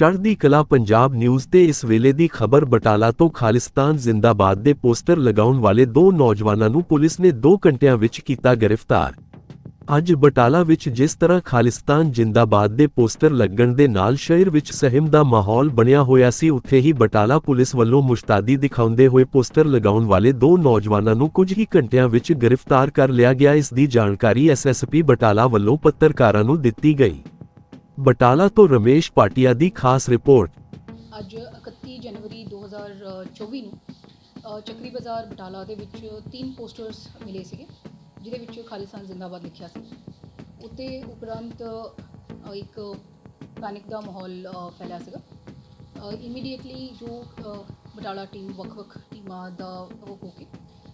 ਚੜ੍ਹਦੀ ਕਲਾ ਪੰਜਾਬ ਨਿਊਜ਼ ਤੇ ਇਸ ਵੇਲੇ ਦੀ ਖਬਰ ਬਟਾਲਾ ਤੋਂ ਖਾਲਿਸਤਾਨ ਜ਼ਿੰਦਾਬਾਦ ਦੇ ਪੋਸਟਰ ਲਗਾਉਣ ਵਾਲੇ ਦੋ ਨੌਜਵਾਨਾਂ ਨੂੰ ਪੁਲਿਸ ਨੇ 2 ਘੰਟਿਆਂ ਵਿੱਚ ਕੀਤਾ ਗ੍ਰਿਫਤਾਰ। ਅੱਜ ਬਟਾਲਾ ਵਿੱਚ ਜਿਸ ਤਰ੍ਹਾਂ ਖਾਲਿਸਤਾਨ ਜ਼ਿੰਦਾਬਾਦ ਦੇ ਪੋਸਟਰ ਲੱਗਣ ਦੇ ਨਾਲ ਸ਼ਹਿਰ ਵਿੱਚ ਸਹਿਮ ਦਾ ਮਾਹੌਲ ਬਣਿਆ ਹੋਇਆ ਸੀ, ਉੱਥੇ ਹੀ ਬਟਾਲਾ ਪੁਲਿਸ ਵੱਲੋਂ ਮੁਸ਼ਤਾਦੀ ਦਿਖਾਉਂਦੇ ਹੋਏ ਪੋਸਟਰ ਲਗਾਉਣ ਵਾਲੇ ਦੋ ਨੌਜਵਾਨਾਂ ਨੂੰ ਕੁਝ ਹੀ ਘੰਟਿਆਂ ਵਿੱਚ ਗ੍ਰਿਫਤਾਰ ਕਰ ਲਿਆ ਗਿਆ। ਇਸ ਦੀ ਜਾਣਕਾਰੀ ਐਸਐਸਪੀ ਬਟਾਲਾ ਵੱਲੋਂ ਪੱਤਰਕਾਰਾਂ ਨੂੰ ਦਿੱਤੀ ਗਈ। ਬਟਾਲਾ ਤੋਂ ਰਮੇਸ਼ ਪਾਟਿਆ ਦੀ ਖਾਸ ਰਿਪੋਰਟ। ਅੱਜ 31 ਜਨਵਰੀ 2024 ਨੂੰ ਚੱਕਰੀ ਬਾਜ਼ਾਰ ਬਟਾਲਾ ਦੇ ਵਿੱਚ ਤਿੰਨ ਪੋਸਟਰਸ ਮਿਲੇ ਸੀਗੇ ਜਿਹਦੇ ਵਿੱਚ ਖਾਲਿਸਤਾਨ ਜ਼ਿੰਦਾਬਾਦ ਲਿਖਿਆ ਸੀ। ਉੱਤੇ ਉਪਰੰਤ ਇੱਕ ਪੈਨਿਕ ਦਾ ਮਾਹੌਲ ਫੈਲਿਆ ਸੀਗਾ। ਇਮੀਡੀਏਟਲੀ ਜੋ ਬਟਾਲਾ ਟੀਮ ਵੱਖ-ਵੱਖ ਟੀਮਾਂ ਦਾ ਉਹ ਹੋ ਕੇ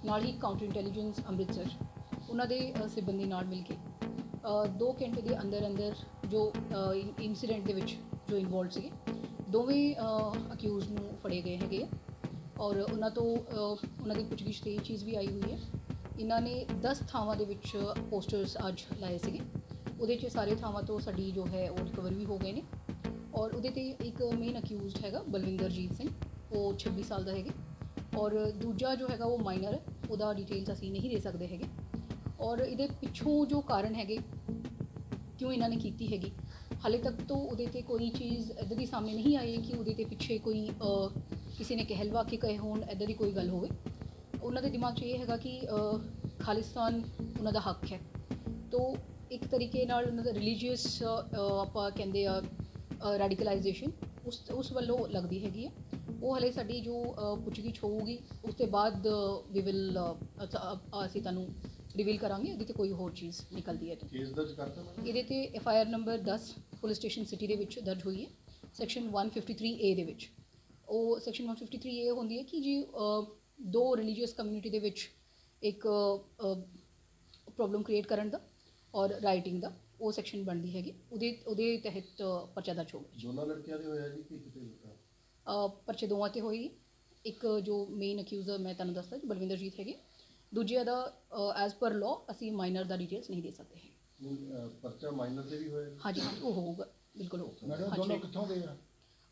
ਨਾਲ ਹੀ ਕਾਊਂਟਰ ਇੰਟੈਲੀਜੈਂਸ ਅੰਮ੍ਰਿਤਸਰ ਉਹਨਾਂ ਦੇ ਅ, ਸਿਬੰਦੀ ਨਾਲ ਮਿਲ ਕੇ 2 ਘੰਟੇ ਦੇ ਅੰਦਰ ਅੰਦਰ ਜੋ ਇਨਸੀਡੈਂਟ ਦੇ ਵਿੱਚ ਜੋ ਇਨਵੋਲਡ ਸੀਗੇ, ਦੋਵੇਂ ਅਕਿਊਜ਼ ਨੂੰ ਫੜੇ ਗਏ ਹੈਗੇ ਆ। ਔਰ ਉਹਨਾਂ ਤੋਂ ਉਹਨਾਂ ਦੀ ਪੁੱਛਗਿੱਛ ਤੇ ਇਹ ਚੀਜ਼ ਵੀ ਆਈ ਹੋਈ ਹੈ। ਇਹਨਾਂ ਨੇ 10 ਥਾਵਾਂ ਦੇ ਵਿੱਚ ਪੋਸਟਰਸ ਅੱਜ ਲਾਏ ਸੀਗੇ। ਉਹਦੇ 'ਚ ਸਾਰੇ ਥਾਵਾਂ ਤੋਂ ਸਾਡੀ ਜੋ ਹੈ, ਉਹ ਰਿਕਵਰ ਵੀ ਹੋ ਗਏ ਨੇ। ਔਰ ਉਹਦੇ ਤੇ ਇੱਕ ਮੇਨ ਅਕਿਊਜ਼ਡ ਹੈਗਾ, ਬਲਵਿੰਦਰਜੀਤ ਸਿੰਘ। ਉਹ 26 ਸਾਲ ਦਾ ਹੈਗੇ। ਔਰ ਦੂਜਾ ਜੋ ਹੈਗਾ, ਉਹ ਮਾਈਨਰ ਉਹਦਾ ਡਿਟੇਲਸ ਅਸੀਂ ਨਹੀਂ ਦੇ ਸਕਦੇ ਹੈਗੇ। ਔਰ ਇਹਦੇ ਪਿੱਛੋਂ ਜੋ ਕਾਰਨ ਹੈਗੇ ਕਿਉਂ ਇਹਨਾਂ ਨੇ ਕੀਤੀ ਹੈਗੀ? ਹਾਲੇ ਤੱਕ ਤੋਂ ਉਹਦੇ ਤੇ ਕੋਈ ਚੀਜ਼ ਇੱਦਾਂ ਦੀ ਸਾਹਮਣੇ ਨਹੀਂ ਆਈ ਹੈ ਕਿ ਉਹਦੇ ਤੇ ਪਿੱਛੇ ਕੋਈ ਕਿਸੇ ਨੇ ਕਹਿਲਵਾ ਕੇ ਕਹੇ ਹੋਣ ਇੱਦਾਂ ਦੀ ਕੋਈ ਗੱਲ ਹੋਵੇ। ਉਹਨਾਂ ਦੇ ਦਿਮਾਗ 'ਚ ਇਹ ਹੈਗਾ ਕਿ ਖਾਲਿਸਤਾਨ ਉਹਨਾਂ ਦਾ ਹੱਕ ਹੈ। ਤੋ ਇੱਕ ਤਰੀਕੇ ਨਾਲ ਉਹਨਾਂ ਦਾ ਰਿਲੀਜੀਅਸ ਆਪਾਂ ਕਹਿੰਦੇ ਆ ਰੈਡੀਕਲਾਈਜੇਸ਼ਨ ਉਸ ਉਸ ਵੱਲੋਂ ਲੱਗਦੀ ਹੈਗੀ ਹੈ। ਉਹ ਹਲੇ ਸਾਡੀ ਜੋ ਪੁੱਛਗਿੱਛ ਹੋਊਗੀ, ਉਸ ਤੋਂ ਬਾਅਦ ਵੀ ਵਿਲ ਅਸੀਂ ਤੁਹਾਨੂੰ ਰਿਵੀਲ ਕਰਾਂਗੇ ਇਹਦੇ ਤੇ ਕੋਈ ਹੋਰ ਚੀਜ਼ ਨਿਕਲਦੀ ਹੈ ਤਾਂ। ਕੇਸ ਦਰਜ ਕਰਤਾ ਮੈਡਮ? ਇਹਦੇ ਤੇ F I R number 10 police station city ਦੇ ਵਿੱਚ ਦਰਜ ਹੋਈ ਹੈ ਸੈਕਸ਼ਨ 153 ਏ ਦੇ ਵਿੱਚ। ਉਹ ਸੈਕਸ਼ਨ 153 ਏ ਹੁੰਦੀ ਹੈ ਕਿ ਜੀ ਦੋ ਰਿਲੀਜੀਅਸ ਕਮਿਊਨਿਟੀ ਦੇ ਵਿੱਚ ਇੱਕ ਪ੍ਰੋਬਲਮ ਕ੍ਰੀਏਟ ਕਰਨ ਦਾ ਔਰ ਰਾਈਟਿੰਗ ਦਾ ਉਹ ਸੈਕਸ਼ਨ ਬਣਦੀ ਹੈਗੀ। ਉਹਦੇ ਉਹਦੇ ਤਹਿਤ ਪਰਚਾ ਦਰਜ ਹੋ ਗਿਆ ਦੋਨਾਂ ਲੜਕਿਆਂ ਦੇ ਹੋਇਆ ਜੀ ਕਿ ਕਿਤੇ ਅ, ਪਰਚੇ ਦੋਵਾਂ ਤੇ ਹੋਈ। ਇੱਕ ਜੋ ਮੇਨ ਅਕਿਊਜ਼ਰ ਮੈਂ ਤੁਹਾਨੂੰ ਦੱਸਦਾ ਜੀ ਬਲਵਿੰਦਰਜੀਤ ਹੈਗੇ। ਦੂਜੇ ਦਾ ਐਜ਼ ਪਰ ਲਾਅ ਅਸੀਂ ਮਾਈਨਰ ਦਾ ਡਿਟੇਲਸ ਨਹੀਂ ਦੇ ਸਕਦੇ ਨਹੀਂ, ਅਹ, ਪਰਚਾ ਮਾਈਨਰ ਤੇ ਵੀ ਹੋਇਆ? ਹਾਂਜੀ ਹਾਂਜੀ ਉਹ ਹੋਊਗਾ ਬਿਲਕੁਲ ਹੋਊਗਾ। ਮੈਡਮ ਹਾਂਜੀ। ਕਿੱਥੋਂ ਦੇ ਆ?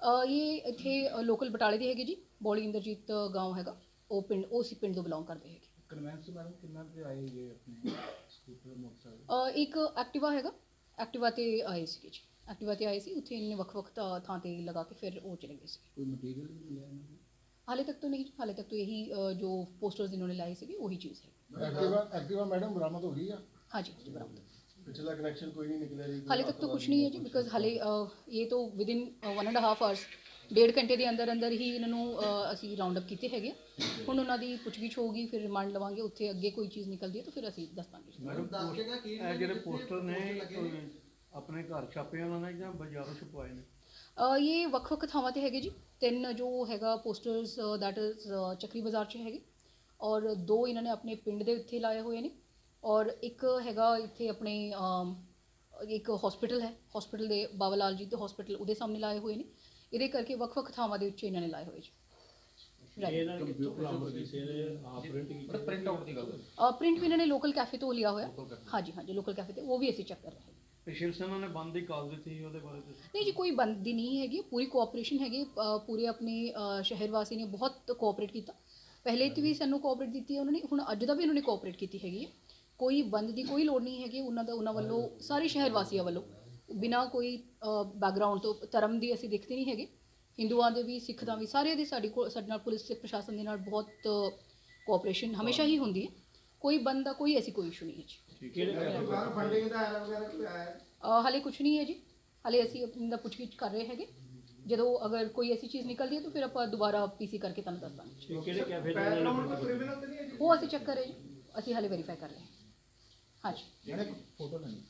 ਅ, ਇਹ ਇੱਥੇ ਲੋਕਲ ਬਟਾਲੇ ਦੇ ਹੈਗੇ ਜੀ ਬੋਲੀ ਇੰਦਰਜੀਤ ਗਾਂਵ ਹੈਗਾ। ਉਹ ਪਿੰਡ ਉਹ ਸੀ ਪਿੰਡ ਤੋਂ ਬਿਲੋਂਗ ਕਰਦੇ ਹੈਗੇ। ਕਨਵੈਂਸ ਮੈਡਮ ਕਿੰਨਾ ਤੇ ਆਏ ਇਹ ਆਪਣੇ ਸਕੂਟਰ ਮੋਟਰਸਾਈਕਲ? ਅ, ਇੱਕ ਐਕਟਿਵਾ ਹੈਗਾ ਐਕਟਿਵਾ ਤੇ ਆਏ ਸੀਗੇ ਜੀ। ਐਕਟਿਵਾ ਤੇ ਆਏ ਸੀ ਉੱਥੇ ਇਹਨੇ ਵੱਖ-ਵੱਖ ਥਾਂ ਥਾਂ ਤੇ ਲਗਾ ਕੇ ਫਿਰ ਉਹ ਚਲੇ ਗਏ ਸੀ। ਕੋਈ ਮਟੀਰੀਅਲ ਵੀ ਮਿਲਿਆ ਇਹਨਾਂ ਨੂੰ? ਹਾਲੇ ਤੱਕ ਤਾਂ ਨਹੀਂ ਹਾਲੇ ਤੱਕ ਤਾਂ ਇਹੀ ਅ, ਜੋ ਪੋਸਟਰਸ ਇਹਨਾਂ ਨੇ ਲਾਏ ਸੀਗੇ ਉਹੀ ਚੀਜ਼ ਹੈ। ਐਕਟਿਵਾ ਐਕਟਿਵਾ ਮੈਡਮ ਬਰਾਮਦ ਹੋ ਗਈ ਆ? ਹਾਂਜੀ ਹਾਂਜੀ ਬਰਾਬਰ ਪਿਛਲਾ ਕਨੈਕਸ਼ਨ ਕੋਈ ਨਹੀਂ ਨਿਕਲਿਆ ਜੀ ਹਾਲੇ ਤੱਕ ਤਾਂ ਕੁਝ ਨਹੀਂ ਹੈ ਜੀ ਬਿਕਾਜ਼ ਹਾਲੇ ਅ, ਇਹ ਤਾਂ ਵਿਦਿਨ 1 ਐਂਡ ਹਾਫ ਆਵਰਸ ਡੇਢ ਘੰਟੇ ਦੇ ਅੰਦਰ ਅੰਦਰ ਹੀ ਇਹਨਾਂ ਨੂੰ ਅ, ਅਸੀਂ ਰਾਉਂਡ ਅਪ ਕੀਤੇ ਹੈਗੇ ਆ। ਹੁਣ ਉਹਨਾਂ ਦੀ ਪੁੱਛਗਿੱਛ ਹੋਊਗੀ ਫਿਰ ਰਿਮਾਂਡ ਲਵਾਂਗੇ ਉੱਥੇ ਅੱਗੇ ਕੋਈ ਚੀਜ਼ ਨਿਕਲਦੀ ਹੈ ਤਾਂ ਫਿਰ ਅਸੀਂ ਦੱਸ ਦਾਂਗੇ। ਮੈਡਮ ਇਹ ਜਿਹੜੇ ਪੋਸਟਰ ਨੇ ਆਪਣੇ ਘਰ ਛਾਪੇ ਉਹਨਾਂ ਨੇ ਜਾਂ ਬਾਜ਼ਾਰੋਂ ਛਪਵਾਏ ਨੇ? ਇਹ ਵੱਖ-ਵੱਖ ਥਾਵਾਂ ਤੇ ਹੈਗੇ ਜੀ। ਤਿੰਨ ਜੋ ਹੈਗਾ ਪੋਸਟਰਸ ਦੈਟ ਇਜ਼ ਚੱਕਰੀ ਬਾਜ਼ਾਰ 'ਚ ਹੈਗੇ। ਔਰ ਦੋ ਇਹਨਾਂ ਨੇ ਆਪਣੇ ਪਿੰਡ ਦੇ ਉੱਤੇ ਲਾਏ ਹੋਏ ਨੇ। ਔਰ ਇੱਕ ਹੈਗਾ ਇੱਥੇ ਆਪਣੇ ਇੱਕ ਹਸਪੀਟਲ ਹੈ। ਹਸਪੀਟਲ ਦੇ ਬਾਬਾ ਲਾਲ ਜੀ ਦੇ ਹਸਪੀਟਲ ਉਹਦੇ ਸਾਹਮਣੇ ਲਾਏ ਹੋਏ ਨੇ। ਇਹਦੇ ਕਰਕੇ ਵੱਖ-ਵੱਖ ਥਾਵਾਂ ਦੇ ਉੱਤੇ ਇਹਨਾਂ ਨੇ ਲਾਏ ਹੋਏ ਜੀ। ਆਊਟ ਦੀ ਗੱਲ ਪ੍ਰਿੰਟ ਵੀ ਇਹਨਾਂ ਨੇ ਲੋਕਲ ਕੈਫੇ ਤੋਂ ਲਿਆ ਹੋਇਆ। ਹਾਂਜੀ ਹਾਂਜੀ ਲੋਕਲ ਕੈਫੇ ਤੇ। ਉਹ ਵੀ ਅਸੀਂ ਚੈੱਕ ਕਰ ਰਹੇ ਹਾਂ। ਤੇ ਸ਼ਿਵ ਸੈਨਾ ਨੇ ਬੰਦ ਦੀ ਕਾਲ ਦਿੱਤੀ ਸੀ ਉਹਦੇ ਬਾਰੇ ਤੁਸੀਂ ਨਹੀਂ ਜੀ ਕੋਈ ਬੰਦੀ ਨਹੀਂ ਹੈਗੀ ਪੂਰੀ ਕੋਆਪਰੇਸ਼ਨ ਹੈਗੀ ਅ, ਪੂਰੇ ਆਪਣੇ ਅ, ਸ਼ਹਿਰ ਵਾਸੀ ਨੇ ਬਹੁਤ ਕੋਆਪਰੇਟ ਕੀਤਾ। ਪਹਿਲੇ ਤੇ ਵੀ ਸਾਨੂੰ ਕੋਆਪਰੇਟ ਦਿੱਤੀ ਹੈ ਉਹਨਾਂ ਨੇ ਹੁਣ ਅੱਜ ਦਾ ਵੀ ਉਹਨਾਂ ਨੇ ਕੋਆਪਰੇਟ ਕੀਤੀ ਹੈਗੀ ਹੈ। ਕੋਈ ਬੰਦ ਦੀ ਕੋਈ ਲੋੜ ਨਹੀਂ ਹੈਗੀ ਉਹਨਾਂ ਦਾ ਉਹਨਾਂ ਵੱਲੋਂ ਸਾਰੇ ਸ਼ਹਿਰ ਵਾਸੀਆਂ ਵੱਲੋਂ। ਬਿਨਾ ਕੋਈ ਬੈਕਗ੍ਰਾਉਂਡ ਤੋਂ ਧਰਮ ਦੀ ਅਸੀਂ ਦੇਖਦੇ ਨਹੀਂ ਹੈਗੇ। ਹਿੰਦੂਆਂ ਦੇ ਵੀ ਸਿੱਖ ਦਾ ਵੀ ਸਾਰੇ ਦੇ ਸਾਡੀ ਕੋਲ ਸਾਡੇ ਨਾਲ ਪੁਲਿਸ ਤੇ ਪ੍ਰਸ਼ਾਸਨ ਦੇ ਨਾਲ ਬਹੁਤ ਕੋਆਪਰੇਸ਼ਨ ਹਮੇਸ਼ਾ ਹੀ ਹੁੰਦੀ ਹੈ। ਕੋਈ ਬੰਦ ਦਾ ਕੋਈ ਐਸੀ ਕੋਈ ਇਸ਼ੂ ਨਹੀਂ ਹੈ ਜੀ। ਫੰਡਿੰਗ ਦਾ ਆਇਆ ਵਗੈਰਾ ਕੋਈ ਆਇਆ? ਅ, ਹਾਲੇ ਕੁਝ ਨਹੀਂ ਹੈ ਜੀ। ਹਾਲੇ ਅਸੀਂ ਆਪਣੀ ਦਾ ਪੁੱਛਗਿੱਛ ਕਰ ਰਹੇ ਹੈਗੇ। ਜਦੋਂ ਅਗਰ ਕੋਈ ਐਸੀ ਚੀਜ਼ ਨਿਕਲਦੀ ਹੈ ਤਾਂ ਫਿਰ ਆਪਾਂ ਦੁਬਾਰਾ ਪੀਸੀ ਕਰਕੇ ਤੁਹਾਨੂੰ ਦੱਸ ਦਾਂਗੇ। ਇਹ ਕਿਹੜੇ ਕੈਫੇ ਦੇ ਨੇ ਉਹ ਅਸੀਂ ਚੈੱਕ ਕਰ ਰਹੇ ਜੀ। ਅਸੀਂ ਹਾਲੇ ਵੈਰੀਫਾਈ ਕਰ ਰਹੇ ਹਾਂ। ਹਾਂਜੀ ਜਿਹੜੇ ਫੋਟੋ ਲੈਣੀ।